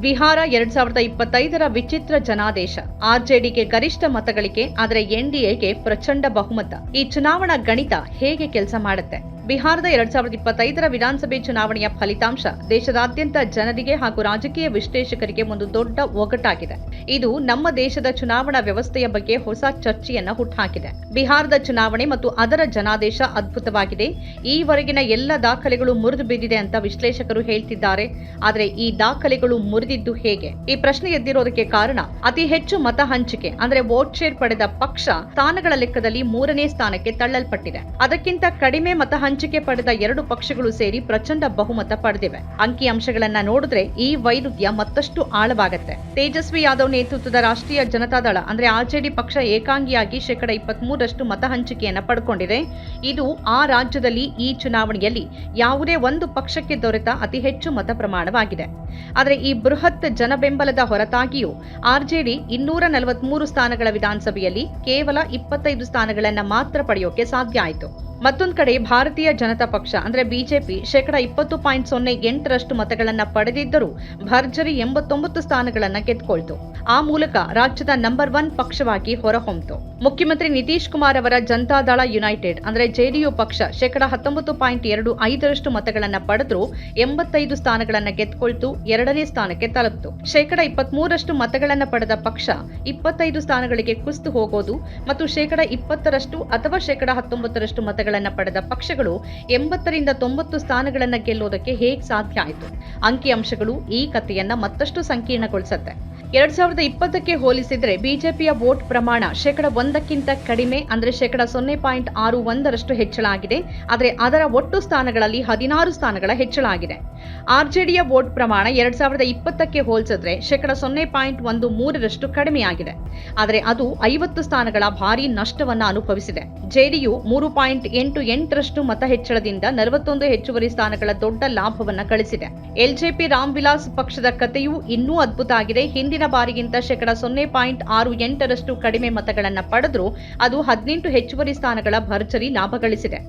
ಬಿಹಾರ ಎರಡ್ ಸಾವಿರದ ಇಪ್ಪತ್ತೈದರ ವಿಚಿತ್ರ ಜನಾದೇಶ. ಆರ್ಜೆಡಿಗೆ ಗರಿಷ್ಠ ಮತಗಳಿಕೆ, ಆದರೆ ಎನ್ಡಿಎಗೆ ಪ್ರಚಂಡ ಬಹುಮತ. ಈ ಚುನಾವಣಾ ಗಣಿತ ಹೇಗೆ ಕೆಲಸ ಮಾಡುತ್ತೆ? ಬಿಹಾರದ ಎರಡ್ ಸಾವಿರದ ಇಪ್ಪತ್ತೈದರ ವಿಧಾನಸಭೆ ಚುನಾವಣೆಯ ಫಲಿತಾಂಶ ದೇಶದಾದ್ಯಂತ ಜನರಿಗೆ ಹಾಗೂ ರಾಜಕೀಯ ವಿಶ್ಲೇಷಕರಿಗೆ ಒಂದು ದೊಡ್ಡ ಒಗಟಾಗಿದೆ. ಇದು ನಮ್ಮ ದೇಶದ ಚುನಾವಣಾ ವ್ಯವಸ್ಥೆಯ ಬಗ್ಗೆ ಹೊಸ ಚರ್ಚೆಯನ್ನ ಹುಟ್ಟುಹಾಕಿದೆ ಬಿಹಾರದ ಚುನಾವಣೆ ಮತ್ತು ಅದರ ಜನಾದೇಶ ಅದ್ಭುತವಾಗಿದೆ. ಈವರೆಗಿನ ಎಲ್ಲ ದಾಖಲೆಗಳು ಮುರಿದು ಬಿದ್ದಿದೆ ಅಂತ ವಿಶ್ಲೇಷಕರು ಹೇಳ್ತಿದ್ದಾರೆ. ಆದರೆ ಈ ದಾಖಲೆಗಳು ಮುರಿದಿದ್ದು ಹೇಗೆ? ಈ ಪ್ರಶ್ನೆ ಎದ್ದಿರೋದಕ್ಕೆ ಕಾರಣ ಅತಿ ಹೆಚ್ಚು ಮತ ಹಂಚಿಕೆ, ಅಂದ್ರೆ ವೋಟ್ ಶೇರ್ ಪಡೆದ ಪಕ್ಷ ಸ್ಥಾನಗಳ ಲೆಕ್ಕದಲ್ಲಿ ಮೂರನೇ ಸ್ಥಾನಕ್ಕೆ ತಳ್ಳಲ್ಪಟ್ಟಿದೆ. ಅದಕ್ಕಿಂತ ಕಡಿಮೆ ಮತ ಹಂಚಿಕೆ ಪಡೆದ ಎರಡು ಪಕ್ಷಗಳು ಸೇರಿ ಪ್ರಚಂಡ ಬಹುಮತ ಪಡೆದಿವೆ. ಅಂಕಿ ಅಂಶಗಳನ್ನ ನೋಡಿದ್ರೆ ಈ ವೈರುಧ್ಯ ಮತ್ತಷ್ಟು ಆಳವಾಗತ್ತೆ. ತೇಜಸ್ವಿ ಯಾದವ್ ನೇತೃತ್ವದ ರಾಷ್ಟ್ರೀಯ ಜನತಾದಳ ಅಂದ್ರೆ ಆರ್ಜೆಡಿ ಪಕ್ಷ ಏಕಾಂಗಿಯಾಗಿ ಶೇಕಡ ಇಪ್ಪತ್ಮೂರರಷ್ಟು ಮತ ಹಂಚಿಕೆಯನ್ನ ಪಡ್ಕೊಂಡಿದೆ. ಇದು ಆ ರಾಜ್ಯದಲ್ಲಿ ಈ ಚುನಾವಣೆಯಲ್ಲಿ ಯಾವುದೇ ಒಂದು ಪಕ್ಷಕ್ಕೆ ದೊರೆತ ಅತಿ ಹೆಚ್ಚು ಮತ ಪ್ರಮಾಣವಾಗಿದೆ. ಆದರೆ ಈ ಬೃಹತ್ ಜನಬೆಂಬಲದ ಹೊರತಾಗಿಯೂ ಆರ್ಜೆಡಿ ಇನ್ನೂರ ನಲವತ್ಮೂರು ಸ್ಥಾನಗಳ ವಿಧಾನಸಭೆಯಲ್ಲಿ ಕೇವಲ ಇಪ್ಪತ್ತೈದು ಸ್ಥಾನಗಳನ್ನ ಮಾತ್ರ ಪಡೆಯೋಕೆ ಸಾಧ್ಯ ಆಯಿತು. ಮತ್ತೊಂದು ಕಡೆ ಭಾರತೀಯ ಜನತಾ ಪಕ್ಷ, ಅಂದ್ರೆ ಬಿಜೆಪಿ, ಶೇಕಡ ಇಪ್ಪತ್ತು ಪಾಯಿಂಟ್ ಸೊನ್ನೆ ಎಂಟರಷ್ಟು ಮತಗಳನ್ನ ಪಡೆದಿದ್ದರೂ ಭರ್ಜರಿ ಎಂಬತ್ತೊಂಬತ್ತು ಸ್ಥಾನಗಳನ್ನ ಗೆದ್ಕೊಳ್ತು. ಆ ಮೂಲಕ ರಾಜ್ಯದ ನಂಬರ್ ಒನ್ ಪಕ್ಷವಾಗಿ ಹೊರಹೊಮ್ಮಿತು ಮುಖ್ಯಮಂತ್ರಿ ನಿತೀಶ್ ಕುಮಾರ್ ಅವರ ಜನತಾದಳ ಯುನೈಟೆಡ್, ಅಂದ್ರೆ ಜೆಡಿಯು ಪಕ್ಷ, ಶೇಕಡ ಹತ್ತೊಂಬತ್ತು ಪಾಯಿಂಟ್ ಎರಡು ಐದರಷ್ಟು ಮತಗಳನ್ನ ಪಡೆದ್ರು ಎಂಬತ್ತೈದು ಸ್ಥಾನಗಳನ್ನ ಗೆದ್ಕೊಳ್ತು, ಎರಡನೇ ಸ್ಥಾನಕ್ಕೆ ತಲುಪಿತು. ಶೇಕಡ ಇಪ್ಪತ್ಮೂರಷ್ಟು ಮತಗಳನ್ನ ಪಡೆದ ಪಕ್ಷ ಇಪ್ಪತ್ತೈದು ಸ್ಥಾನಗಳಿಗೆ ಕುಸಿದು ಹೋಗೋದು ಮತ್ತು ಶೇಕಡ ಇಪ್ಪತ್ತರಷ್ಟು ಅಥವಾ ಶೇಕಡ ಹತ್ತೊಂಬತ್ತರಷ್ಟು ಮತಗಳನ್ನ ಪಡೆದ ಪಕ್ಷಗಳು ಎಂಬತ್ತರಿಂದ ತೊಂಬತ್ತು ಸ್ಥಾನಗಳನ್ನು ಗೆಲ್ಲೋದಕ್ಕೆ ಹೇಗೆ ಸಾಧ್ಯ ಆಯಿತು? ಅಂಕಿಅಂಶಗಳು ಈ ಕಥೆಯನ್ನ ಮತ್ತಷ್ಟು ಸಂಕೀರ್ಣಗೊಳಿಸುತ್ತೆ. ಎರಡ್ ಸಾವಿರದ ಇಪ್ಪತ್ತಕ್ಕೆ ಹೋಲಿಸಿದ್ರೆ ಬಿಜೆಪಿಯ ವೋಟ್ ಪ್ರಮಾಣ ಶೇಕಡ ಒಂದಕ್ಕಿಂತ ಕಡಿಮೆ ಅಂದ್ರೆ ಶೇಕಡ ಸೊನ್ನೆ ಪಾಯಿಂಟ್ ಆರು ಒಂದರಷ್ಟು ಹೆಚ್ಚಳ ಆಗಿದೆ. ಆದರೆ ಅದರ ಒಟ್ಟು ಸ್ಥಾನಗಳಲ್ಲಿ ಹದಿನಾರು ಸ್ಥಾನಗಳ ಹೆಚ್ಚಳ ಆಗಿದೆ. ಆರ್ಜೆಡಿಯ ವೋಟ್ ಪ್ರಮಾಣ ಎರಡ್ ಸಾವಿರದ ಇಪ್ಪತ್ತಕ್ಕೆ ಹೋಲಿಸಿದ್ರೆ ಶೇಕಡ ಸೊನ್ನೆ ಪಾಯಿಂಟ್ ಒಂದು ಮೂರರಷ್ಟು ಕಡಿಮೆಯಾಗಿದೆ ಆದರೆ ಅದು ಐವತ್ತು ಸ್ಥಾನಗಳ ಭಾರಿ ನಷ್ಟವನ್ನ ಅನುಭವಿಸಿದೆ. ಜೆಡಿಯು ಮೂರು ಪಾಯಿಂಟ್ ಎಂಟು ಎಂಟರಷ್ಟು ಮತ ಹೆಚ್ಚಳದಿಂದ ನಲವತ್ತೊಂದು ಹೆಚ್ಚುವರಿ ಸ್ಥಾನಗಳ ದೊಡ್ಡ ಲಾಭವನ್ನು ಗಳಿಸಿದೆ. ಎಲ್ಜೆಪಿ ರಾಮ್ ವಿಲಾಸ್ ಪಕ್ಷದ ಕಥೆಯೂ ಇನ್ನೂ ಅದ್ಭುತ ಆಗಿದೆ. ಹಿಂದಿನ ಬಾರಿಗಿಂತ ಶೇಕಡ ಸೊನ್ನೆ ಪಾಯಿಂಟ್ ಆರು ಎಂಟರಷ್ಟು ಕಡಿಮೆ ಮತಗಳನ್ನು ಪಡೆದರೂ ಅದು ಹದಿನೆಂಟು ಹೆಚ್ಚುವರಿ ಸ್ಥಾನಗಳ ಭರ್ಜರಿ ಲಾಭ ಗಳಿಸಿದೆ.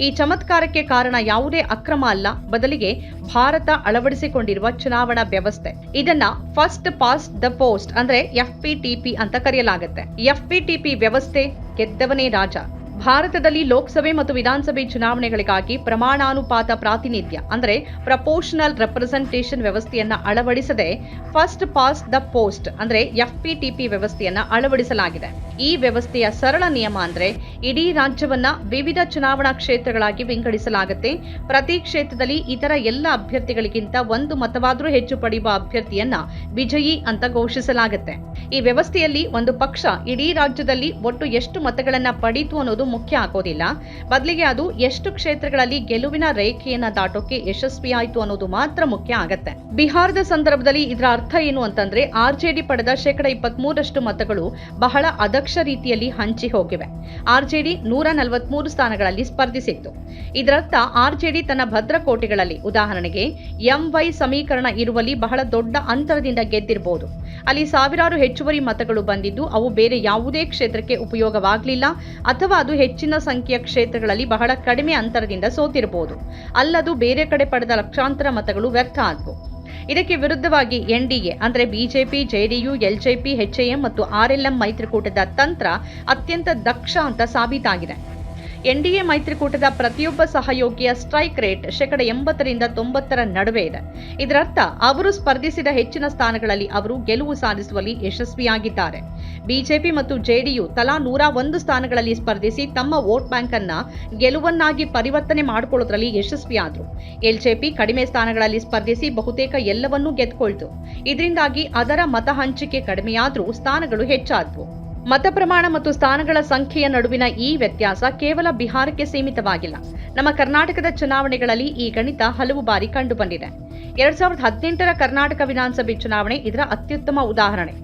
ಈ ಚಮತ್ಕಾರಕ್ಕೆ ಕಾರಣ ಯಾವುದೇ ಅಕ್ರಮ ಅಲ್ಲ. ಬದಲಿಗೆ ಭಾರತ ಅಳವಡಿಸಿಕೊಂಡಿರುವ ಚುನಾವಣಾ ವ್ಯವಸ್ಥೆ. ಇದನ್ನ ಫಸ್ಟ್ ಪಾಸ್ಟ್ ದ ಪೋಸ್ಟ್ ಅಂದ್ರೆ ಎಫ್ಪಿಟಿಪಿ ಅಂತ ಕರೆಯಲಾಗುತ್ತೆ. ಎಫ್ಪಿಟಿಪಿ ವ್ಯವಸ್ಥೆ ಗೆದ್ದವನೇ ರಾಜ. ಭಾರತದಲ್ಲಿ ಲೋಕಸಭೆ ಮತ್ತು ವಿಧಾನಸಭೆ ಚುನಾವಣೆಗಳಿಗಾಗಿ ಪ್ರಮಾಣಾನುಪಾತ ಪ್ರಾತಿನಿಧ್ಯ, ಅಂದರೆ ಪ್ರಪೋರ್ಷನಲ್ ರೆಪ್ರೆಸೆಂಟೇಷನ್ ವ್ಯವಸ್ಥೆಯನ್ನ ಅಳವಡಿಸದೆ ಫಸ್ಟ್ ಪಾಸ್ ದ ಪೋಸ್ಟ್ ಅಂದ್ರೆ ಎಫ್ಪಿಟಿಪಿ ವ್ಯವಸ್ಥೆಯನ್ನ ಅಳವಡಿಸಲಾಗಿದೆ. ಈ ವ್ಯವಸ್ಥೆಯ ಸರಳ ನಿಯಮ ಅಂದರೆ ಇಡೀ ರಾಜ್ಯವನ್ನ ವಿವಿಧ ಚುನಾವಣಾ ಕ್ಷೇತ್ರಗಳಾಗಿ ವಿಂಗಡಿಸಲಾಗುತ್ತೆ. ಪ್ರತಿ ಕ್ಷೇತ್ರದಲ್ಲಿ ಇತರ ಎಲ್ಲ ಅಭ್ಯರ್ಥಿಗಳಿಗಿಂತ ಒಂದು ಮತವಾದರೂ ಹೆಚ್ಚು ಪಡೆಯುವ ಅಭ್ಯರ್ಥಿಯನ್ನ ವಿಜಯಿ ಅಂತ ಘೋಷಿಸಲಾಗುತ್ತೆ. ಈ ವ್ಯವಸ್ಥೆಯಲ್ಲಿ ಒಂದು ಪಕ್ಷ ಇಡೀ ರಾಜ್ಯದಲ್ಲಿ ಒಟ್ಟು ಎಷ್ಟು ಮತಗಳನ್ನು ಪಡೀತು ಅನ್ನೋದು ಮುಖ್ಯ ಆಗೋದಿಲ್ಲ. ಬದಲಿಗೆ ಅದು ಎಷ್ಟು ಕ್ಷೇತ್ರಗಳಲ್ಲಿ ಗೆಲುವಿನ ರೇಖೆಯನ್ನ ದಾಟೋಕೆ ಯಶಸ್ವಿಯಾಯಿತು ಅನ್ನೋದು ಮಾತ್ರ ಮುಖ್ಯ ಆಗತ್ತೆ. ಬಿಹಾರದ ಸಂದರ್ಭದಲ್ಲಿ ಇದರ ಅರ್ಥ ಏನು ಅಂತಂದ್ರೆ ಆರ್ಜೆಡಿ ಪಡೆದ ಶೇಕಡ ಇಪ್ಪತ್ಮೂರಷ್ಟು ಮತಗಳು ಬಹಳ ಅದಕ್ಷ ರೀತಿಯಲ್ಲಿ ಹಂಚಿ ಹೋಗಿವೆ. ಆರ್ಜೆಡಿ ನೂರ ನಲವತ್ಮೂರು ಸ್ಥಾನಗಳಲ್ಲಿ ಸ್ಪರ್ಧಿಸಿತ್ತು. ಇದರರ್ಥ ಆರ್ಜೆಡಿ ತನ್ನ ಭದ್ರಕೋಟೆಗಳಲ್ಲಿ, ಉದಾಹರಣೆಗೆ ಎಂವೈ ಸಮೀಕರಣ ಇರುವಲ್ಲಿ ಬಹಳ ದೊಡ್ಡ ಅಂತರದಿಂದ ಗೆದ್ದಿರಬಹುದು ಅಲ್ಲಿ ಸಾವಿರಾರು ಹೆಚ್ಚುವರಿ ಮತಗಳು ಬಂದಿದ್ದು ಅವು ಬೇರೆ ಯಾವುದೇ ಕ್ಷೇತ್ರಕ್ಕೆ ಉಪಯೋಗವಾಗಲಿಲ್ಲ ಅಥವಾ ಅದು ಹೆಚ್ಚಿನ ಸಂಖ್ಯೆಯ ಕ್ಷೇತ್ರಗಳಲ್ಲಿ ಬಹಳ ಕಡಿಮೆ ಅಂತರದಿಂದ ಸೋತಿರಬಹುದು. ಅಲ್ಲದು ಬೇರೆ ಕಡೆ ಪಡೆದ ಲಕ್ಷಾಂತರ ಮತಗಳು ವ್ಯರ್ಥ ಆದವು. ಇದಕ್ಕೆ ವಿರುದ್ಧವಾಗಿ ಎನ್ಡಿಎ ಅಂದರೆ ಬಿಜೆಪಿ ಜೆಡಿಯು ಎಲ್ಜೆಪಿ ಎಚ್ಎಎಂ ಮತ್ತು ಆರ್ಎಲ್ಎಂ ಮೈತ್ರಿಕೂಟದ ತಂತ್ರ ಅತ್ಯಂತ ದಕ್ಷ ಅಂತ ಸಾಬೀತಾಗಿದೆ. ಎನ್ಡಿಎ ಮೈತ್ರಿಕೂಟದ ಪ್ರತಿಯೊಬ್ಬ ಸಹಯೋಗಿಯ ಸ್ಟ್ರೈಕ್ ರೇಟ್ ಶೇಕಡ ಎಂಬತ್ತರಿಂದ ತೊಂಬತ್ತರ ನಡುವೆ ಇದೆ. ಇದರರ್ಥ, ಅವರು ಸ್ಪರ್ಧಿಸಿದ ಹೆಚ್ಚಿನ ಸ್ಥಾನಗಳಲ್ಲಿ ಅವರು ಗೆಲುವು ಸಾಧಿಸುವಲ್ಲಿ ಯಶಸ್ವಿಯಾಗಿದ್ದಾರೆ. ಬಿಜೆಪಿ ಮತ್ತು ಜೆಡಿಯು ತಲಾ ನೂರ ಒಂದು ಸ್ಥಾನಗಳಲ್ಲಿ ಸ್ಪರ್ಧಿಸಿ ತಮ್ಮ ವೋಟ್ ಬ್ಯಾಂಕ್ ಅನ್ನ ಗೆಲುವನ್ನಾಗಿ ಪರಿವರ್ತನೆ ಮಾಡಿಕೊಳ್ಳೋದ್ರಲ್ಲಿ ಯಶಸ್ವಿಯಾದರು. ಎಲ್ಜೆಪಿ ಕಡಿಮೆ ಸ್ಥಾನಗಳಲ್ಲಿ ಸ್ಪರ್ಧಿಸಿ ಬಹುತೇಕ ಎಲ್ಲವನ್ನೂ ಗೆದ್ಕೊಳ್ತು. ಇದರಿಂದಾಗಿ ಅದರ ಮತ ಹಂಚಿಕೆ ಕಡಿಮೆಯಾದರೂ ಸ್ಥಾನಗಳು ಹೆಚ್ಚಾದವು. ಮತ ಪ್ರಮಾಣ ಮತ್ತು ಸ್ಥಾನಗಳ ಸಂಖ್ಯೆಯ ನಡುವಿನ ಈ ವ್ಯತ್ಯಾಸ ಕೇವಲ ಬಿಹಾರಕ್ಕೆ ಸೀಮಿತವಾಗಿಲ್ಲ. ನಮ್ಮ ಕರ್ನಾಟಕದ ಚುನಾವಣೆಗಳಲ್ಲಿ ಈ ಗಣಿತ ಹಲವು ಬಾರಿ ಕಂಡುಬಂದಿದೆ. ಎರಡ್ ಸಾವಿರದ ಹದಿನೆಂಟರ ಕರ್ನಾಟಕ ವಿಧಾನಸಭೆ ಚುನಾವಣೆ ಇದರ ಅತ್ಯುತ್ತಮ ಉದಾಹರಣೆ.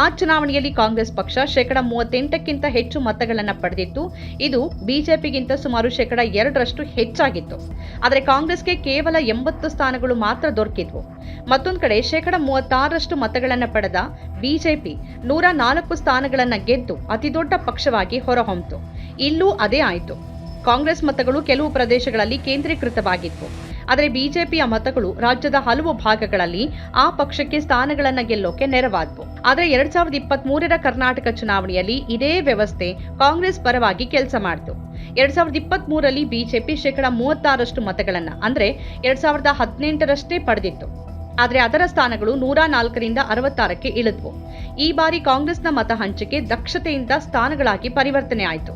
ಆ ಚುನಾವಣೆಯಲ್ಲಿ ಕಾಂಗ್ರೆಸ್ ಪಕ್ಷ ಶೇಕಡ ಮೂವತ್ತೆಂಟಕ್ಕಿಂತ ಹೆಚ್ಚು ಮತಗಳನ್ನು ಪಡೆದಿತ್ತು. ಇದು ಬಿಜೆಪಿಗಿಂತ ಸುಮಾರು ಶೇಕಡ ಎರಡರಷ್ಟು ಹೆಚ್ಚಾಗಿತ್ತು. ಆದರೆ ಕಾಂಗ್ರೆಸ್ಗೆ ಕೇವಲ ಎಂಬತ್ತು ಸ್ಥಾನಗಳು ಮಾತ್ರ ದೊರಕಿದ್ವು. ಮತ್ತೊಂದು ಕಡೆ ಶೇಕಡ ಮೂವತ್ತಾರರಷ್ಟು ಮತಗಳನ್ನು ಪಡೆದ ಬಿಜೆಪಿ ನೂರ ನಾಲ್ಕು ಸ್ಥಾನಗಳನ್ನು ಗೆದ್ದು ಅತಿದೊಡ್ಡ ಪಕ್ಷವಾಗಿ ಹೊರಹೊಮ್ಮಿತು ಇಲ್ಲೂ ಅದೇ ಆಯಿತು. ಕಾಂಗ್ರೆಸ್ ಮತಗಳು ಕೆಲವು ಪ್ರದೇಶಗಳಲ್ಲಿ ಕೇಂದ್ರೀಕೃತವಾಗಿದ್ವು. ಆದರೆ ಬಿಜೆಪಿಯ ಮತಗಳು ರಾಜ್ಯದ ಹಲವು ಭಾಗಗಳಲ್ಲಿ ಆ ಪಕ್ಷಕ್ಕೆ ಸ್ಥಾನಗಳನ್ನು ಗೆಲ್ಲೋಕೆ ನೆರವಾದವು. ಆದರೆ ಎರಡ್ ಸಾವಿರದ ಇಪ್ಪತ್ತ್ ಮೂರರ ಕರ್ನಾಟಕ ಚುನಾವಣೆಯಲ್ಲಿ ಇದೇ ವ್ಯವಸ್ಥೆ ಕಾಂಗ್ರೆಸ್ ಪರವಾಗಿ ಕೆಲಸ ಮಾಡಿತು. ಎರಡ್ ಸಾವಿರದ ಇಪ್ಪತ್ತ್ ಮೂರರಲ್ಲಿ ಬಿಜೆಪಿ ಶೇಕಡ ಮೂವತ್ತಾರಷ್ಟು ಮತಗಳನ್ನ, ಅಂದ್ರೆ ಎರಡ್ ಸಾವಿರದ ಹದಿನೆಂಟರಷ್ಟೇ ಪಡೆದಿತ್ತು. ಆದರೆ ಅದರ ಸ್ಥಾನಗಳು ನೂರ ನಾಲ್ಕರಿಂದ ಅರವತ್ತಾರಕ್ಕೆ ಇಳಿದ್ವು. ಈ ಬಾರಿ ಕಾಂಗ್ರೆಸ್ನ ಮತ ಹಂಚಿಕೆ ದಕ್ಷತೆಯಿಂದ ಸ್ಥಾನಗಳಾಗಿ ಪರಿವರ್ತನೆ ಆಯಿತು.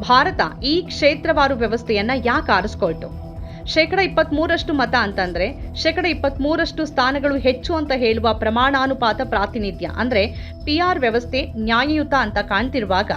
ಭಾರತ ಈ ಕ್ಷೇತ್ರವಾರು ವ್ಯವಸ್ಥೆಯನ್ನ ಯಾಕೆ ಆರಿಸ್ಕೊಳ್ತು? ಶೇಕಡ ಇಪ್ಪತ್ತ್ ಮೂರಷ್ಟು ಮತ ಅಂತಂದ್ರೆ ಶೇಕಡ ಇಪ್ಪತ್ತ್ ಮೂರಷ್ಟು ಸ್ಥಾನಗಳು ಹೆಚ್ಚು ಅಂತ ಹೇಳುವ ಪ್ರಮಾಣಾನುಪಾತ ಪ್ರಾತಿನಿಧ್ಯ. ಅಂದ್ರೆ ಪಿಆರ್ ವ್ಯವಸ್ಥೆ ನ್ಯಾಯಯುತ ಅಂತ ಕಾಣ್ತಿರುವಾಗ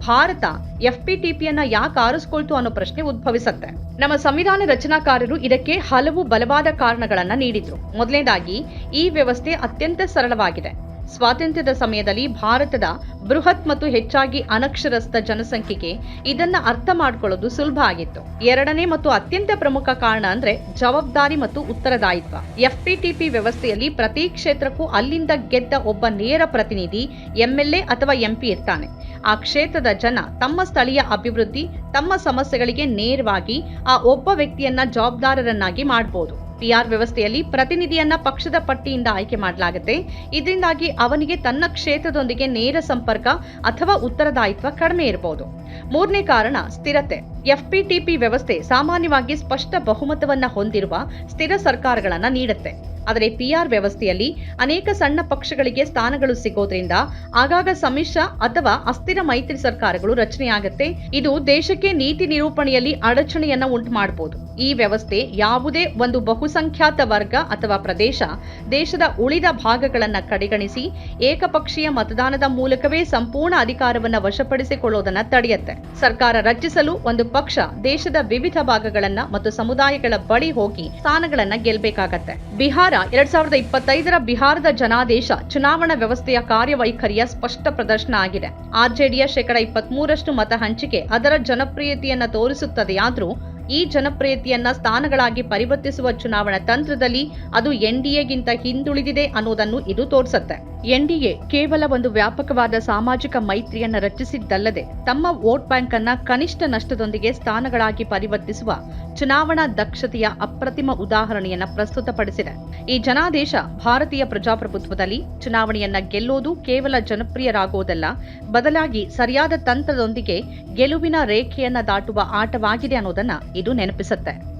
ಭಾರತ ಎಫ್ ಪಿ ಟಿ ಪಿಯನ್ನ ಯಾಕೆ ಆರಿಸ್ಕೊಳ್ತು ಅನ್ನೋ ಪ್ರಶ್ನೆ ಉದ್ಭವಿಸುತ್ತೆ. ನಮ್ಮ ಸಂವಿಧಾನ ರಚನಾಕಾರರು ಇದಕ್ಕೆ ಹಲವು ಬಲವಾದ ಕಾರಣಗಳನ್ನ ನೀಡಿದ್ರು. ಮೊದಲನೇದಾಗಿ ಈ ವ್ಯವಸ್ಥೆ ಅತ್ಯಂತ ಸರಳವಾಗಿದೆ. ಸ್ವಾತಂತ್ರ್ಯದ ಸಮಯದಲ್ಲಿ ಭಾರತದ ಬೃಹತ್ ಮತ್ತು ಹೆಚ್ಚಾಗಿ ಅನಕ್ಷರಸ್ಥ ಜನಸಂಖ್ಯೆಗೆ ಇದನ್ನ ಅರ್ಥ ಮಾಡ್ಕೊಳ್ಳೋದು ಸುಲಭ ಆಗಿತ್ತು. ಎರಡನೇ ಮತ್ತು ಅತ್ಯಂತ ಪ್ರಮುಖ ಕಾರಣ ಅಂದ್ರೆ ಜವಾಬ್ದಾರಿ ಮತ್ತು ಉತ್ತರದಾಯಿತ್ವ. ಎಫ್ಪಿಟಿಪಿ ವ್ಯವಸ್ಥೆಯಲ್ಲಿ ಪ್ರತಿ ಕ್ಷೇತ್ರಕ್ಕೂ ಅಲ್ಲಿಂದ ಗೆದ್ದ ಒಬ್ಬ ನೇರ ಪ್ರತಿನಿಧಿ ಎಂಎಲ್ಎ ಅಥವಾ ಎಂಪಿ ಇರ್ತಾನೆ. ಆ ಕ್ಷೇತ್ರದ ಜನ ತಮ್ಮ ಸ್ಥಳೀಯ ಅಭಿವೃದ್ಧಿ, ತಮ್ಮ ಸಮಸ್ಯೆಗಳಿಗೆ ನೇರವಾಗಿ ಆ ಒಬ್ಬ ವ್ಯಕ್ತಿಯನ್ನ ಜವಾಬ್ದಾರರನ್ನಾಗಿ ಮಾಡಬಹುದು ಪಿಆರ್ ವ್ಯವಸ್ಥೆಯಲ್ಲಿ ಪ್ರತಿನಿಧಿಯನ್ನ ಪಕ್ಷದ ಪಟ್ಟಿಯಿಂದ ಆಯ್ಕೆ ಮಾಡಲಾಗುತ್ತೆ. ಇದರಿಂದಾಗಿ ಅವನಿಗೆ ತನ್ನ ಕ್ಷೇತ್ರದೊಂದಿಗೆ ನೇರ ಸಂಪರ್ಕ ಅಥವಾ ಉತ್ತರದಾಯಿತ್ವ ಕಡಿಮೆ ಇರಬಹುದು ಮೂರನೇ ಕಾರಣ ಸ್ಥಿರತೆ. ಎಫ್ಪಿಟಿಪಿ ವ್ಯವಸ್ಥೆ ಸಾಮಾನ್ಯವಾಗಿ ಸ್ಪಷ್ಟ ಬಹುಮತವನ್ನ ಹೊಂದಿರುವ ಸ್ಥಿರ ಸರ್ಕಾರಗಳನ್ನ ನೀಡುತ್ತೆ. ಆದರೆ ಪಿಆರ್ ವ್ಯವಸ್ಥೆಯಲ್ಲಿ ಅನೇಕ ಸಣ್ಣ ಪಕ್ಷಗಳಿಗೆ ಸ್ಥಾನಗಳು ಸಿಗೋದ್ರಿಂದ ಆಗಾಗ ಸಮ್ಮಿಶ್ರ ಅಥವಾ ಅಸ್ಥಿರ ಮೈತ್ರಿ ಸರ್ಕಾರಗಳು ರಚನೆಯಾಗುತ್ತೆ. ಇದು ದೇಶಕ್ಕೆ ನೀತಿ ನಿರೂಪಣೆಯಲ್ಲಿ ಅಡಚಣೆಯನ್ನ ಉಂಟು ಮಾಡಬಹುದು ಈ ವ್ಯವಸ್ಥೆ ಯಾವುದೇ ಒಂದು ಬಹುಸಂಖ್ಯಾತ ವರ್ಗ ಅಥವಾ ಪ್ರದೇಶ ದೇಶದ ಉಳಿದ ಭಾಗಗಳನ್ನ ಕಡೆಗಣಿಸಿ ಏಕಪಕ್ಷೀಯ ಮತದಾನದ ಮೂಲಕವೇ ಸಂಪೂರ್ಣ ಅಧಿಕಾರವನ್ನ ವಶಪಡಿಸಿಕೊಳ್ಳೋದನ್ನ ತಡೆಯುತ್ತೆ. ಸರ್ಕಾರ ರಚಿಸಲು ಒಂದು ಪಕ್ಷ ದೇಶದ ವಿವಿಧ ಭಾಗಗಳನ್ನ ಮತ್ತು ಸಮುದಾಯಗಳ ಬಳಿ ಹೋಗಿ ಸ್ಥಾನಗಳನ್ನ ಗೆಲ್ಲಬೇಕಾಗತ್ತೆ ಬಿಹಾರ ಎರಡ್ ಸಾವಿರದ ಇಪ್ಪತ್ತೈದರ ಬಿಹಾರದ ಜನಾದೇಶ ಚುನಾವಣಾ ವ್ಯವಸ್ಥೆಯ ಕಾರ್ಯವೈಖರಿಯ ಸ್ಪಷ್ಟ ಪ್ರದರ್ಶನ ಆಗಿದೆ. ಆರ್ಜೆಡಿಯ ಶೇಕಡ ಇಪ್ಪತ್ತ್ ಮೂರಷ್ಟು ಮತ ಹಂಚಿಕೆ ಅದರ ಜನಪ್ರಿಯತೆಯನ್ನ ತೋರಿಸುತ್ತದೆಯಾದ್ರೂ ಈ ಜನಪ್ರಿಯತೆಯನ್ನ ಸ್ಥಾನಗಳಾಗಿ ಪರಿವರ್ತಿಸುವ ಚುನಾವಣಾ ತಂತ್ರದಲ್ಲಿ ಅದು ಎನ್ಡಿಎಗಿಂತ ಹಿಂದುಳಿದಿದೆ ಅನ್ನೋದನ್ನು ಇದು ತೋರಿಸುತ್ತೆ. ಎನ್ಡಿಎ ಕೇವಲ ಒಂದು ವ್ಯಾಪಕವಾದ ಸಾಮಾಜಿಕ ಮೈತ್ರಿಯನ್ನ ರಚಿಸಿದ್ದಲ್ಲದೆ ತಮ್ಮ ವೋಟ್ ಬ್ಯಾಂಕ್ ಅನ್ನ ಕನಿಷ್ಠ ನಷ್ಟದೊಂದಿಗೆ ಸ್ಥಾನಗಳಾಗಿ ಪರಿವರ್ತಿಸುವ ಚುನಾವಣಾ ದಕ್ಷತೆಯ ಅಪ್ರತಿಮ ಉದಾಹರಣೆಯನ್ನು ಪ್ರಸ್ತುತಪಡಿಸಿದೆ. ಈ ಜನಾದೇಶ ಭಾರತೀಯ ಪ್ರಜಾಪ್ರಭುತ್ವದಲ್ಲಿ ಚುನಾವಣೆಯನ್ನ ಗೆಲ್ಲೋದು ಕೇವಲ ಜನಪ್ರಿಯರಾಗುವುದಲ್ಲ ಬದಲಾಗಿ ಸರಿಯಾದ ತಂತ್ರದೊಂದಿಗೆ ಗೆಲುವಿನ ರೇಖೆಯನ್ನ ದಾಟುವ ಆಟವಾಗಿದೆ ಅನ್ನೋದನ್ನ ಇದು ನೆನಪಿಸುತ್ತೆ.